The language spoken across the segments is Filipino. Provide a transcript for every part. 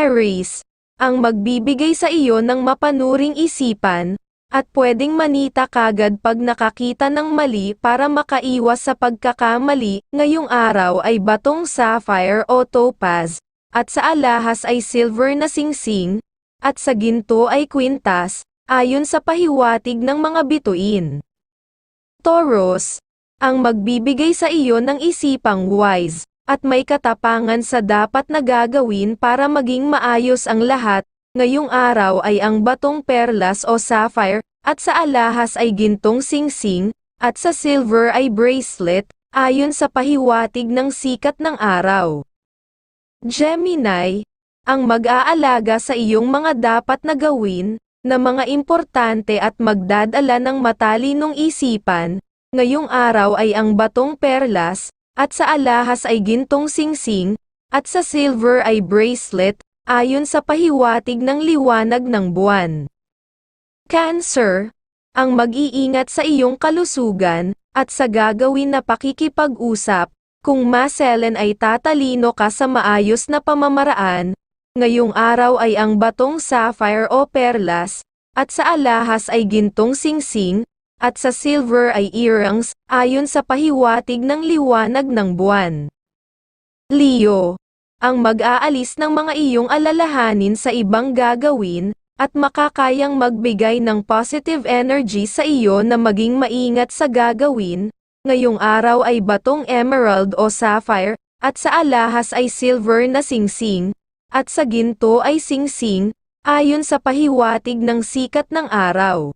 Aries, ang magbibigay sa iyo ng mapanuring isipan, at pwedeng manita kagad pag nakakita ng mali para makaiwas sa pagkakamali, ngayong araw ay batong sapphire o topaz, at sa alahas ay silver na singsing, at sa ginto ay kwintas, ayon sa pahiwatig ng mga bituin. Taurus, ang magbibigay sa iyo ng isipang wise, at may katapangan sa dapat na gagawin para maging maayos ang lahat, ngayong araw ay ang batong perlas o sapphire, at sa alahas ay gintong singsing, at sa silver ay bracelet, ayon sa pahiwatig ng sikat ng araw. Gemini, ang mag-aalaga sa iyong mga dapat na gawin, na mga importante at magdadala ng matalinong isipan, ngayong araw ay ang batong perlas, at sa alahas ay gintong singsing, at sa silver ay bracelet, ayon sa pahiwatig ng liwanag ng buwan. Cancer, ang mag-iingat sa iyong kalusugan, at sa gagawin na pakikipag-usap, kung maselen ay tatalino ka sa maayos na pamamaraan, ngayong araw ay ang batong sapphire o perlas, at sa alahas ay gintong singsing, at sa silver ay earrings, ayon sa pahiwatig ng liwanag ng buwan. Leo, ang mag-aalis ng mga iyong alalahanin sa ibang gagawin, at makakayang magbigay ng positive energy sa iyo na maging maingat sa gagawin, ngayong araw ay batong emerald o sapphire, at sa alahas ay silver na singsing, at sa ginto ay singsing, ayon sa pahiwatig ng sikat ng araw.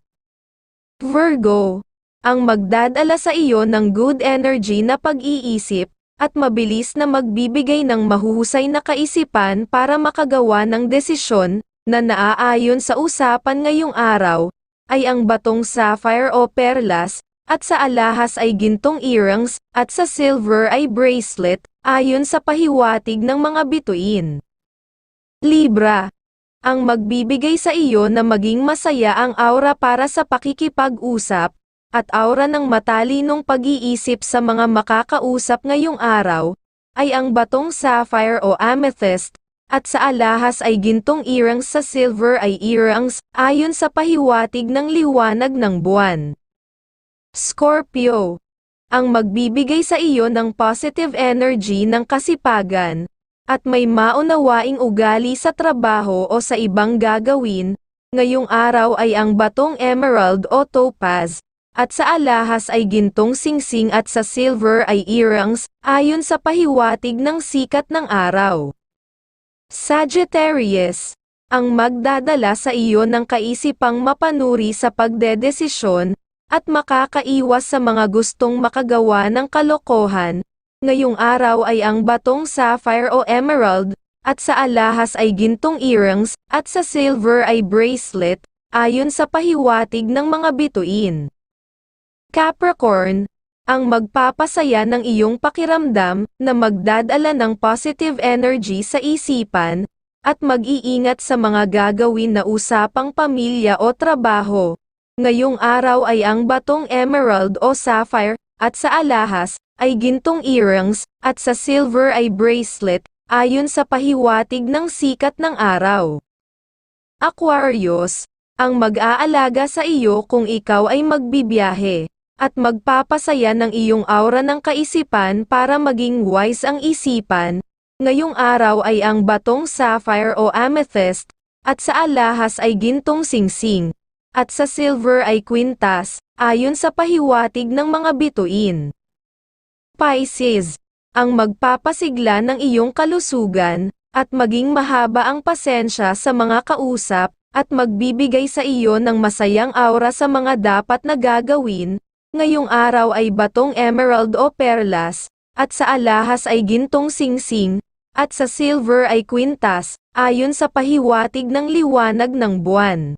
Virgo, ang magdadala sa iyo ng good energy na pag-iisip, at mabilis na magbibigay ng mahuhusay na kaisipan para makagawa ng desisyon, na naaayon sa usapan ngayong araw, ay ang batong sapphire o perlas, at sa alahas ay gintong earrings, at sa silver ay bracelet, ayon sa pahiwatig ng mga bituin. Libra, ang magbibigay sa iyo na maging masaya ang aura para sa pakikipag-usap, at aura ng matalinong pag-iisip sa mga makakausap ngayong araw, ay ang batong sapphire o amethyst, at sa alahas ay gintong earrings sa silver ay earrings, ayon sa pahiwatig ng liwanag ng buwan. Scorpio, ang magbibigay sa iyo ng positive energy ng kasipagan, at may maunawaing ugali sa trabaho o sa ibang gagawin, ngayong araw ay ang batong emerald o topaz, at sa alahas ay gintong singsing at sa silver ay earrings, ayon sa pahiwatig ng sikat ng araw. Sagittarius, ang magdadala sa iyo ng kaisipang mapanuri sa pagdedesisyon, at makakaiwas sa mga gustong makagawa ng kalokohan, ngayong araw ay ang batong sapphire o emerald, at sa alahas ay gintong earrings, at sa silver ay bracelet, ayon sa pahiwatig ng mga bituin. Capricorn, ang magpapasaya ng iyong pakiramdam, na magdadala ng positive energy sa isipan, at mag-iingat sa mga gagawin na usapang pamilya o trabaho. Ngayong araw ay ang batong emerald o sapphire, at sa alahas, ay gintong earrings, at sa silver ay bracelet, ayon sa pahiwatig ng sikat ng araw. Aquarius, ang mag-aalaga sa iyo kung ikaw ay magbibiyahe, at magpapasaya ng iyong aura ng kaisipan para maging wise ang isipan, ngayong araw ay ang batong sapphire o amethyst, at sa alahas ay gintong singsing, at sa silver ay kwintas, ayon sa pahiwatig ng mga bituin. Pisces, ang magpapasigla ng iyong kalusugan, at maging mahaba ang pasensya sa mga kausap, at magbibigay sa iyo ng masayang aura sa mga dapat na gagawin, ngayong araw ay batong emerald o perlas, at sa alahas ay gintong singsing, at sa silver ay kwintas, ayon sa pahiwatig ng liwanag ng buwan.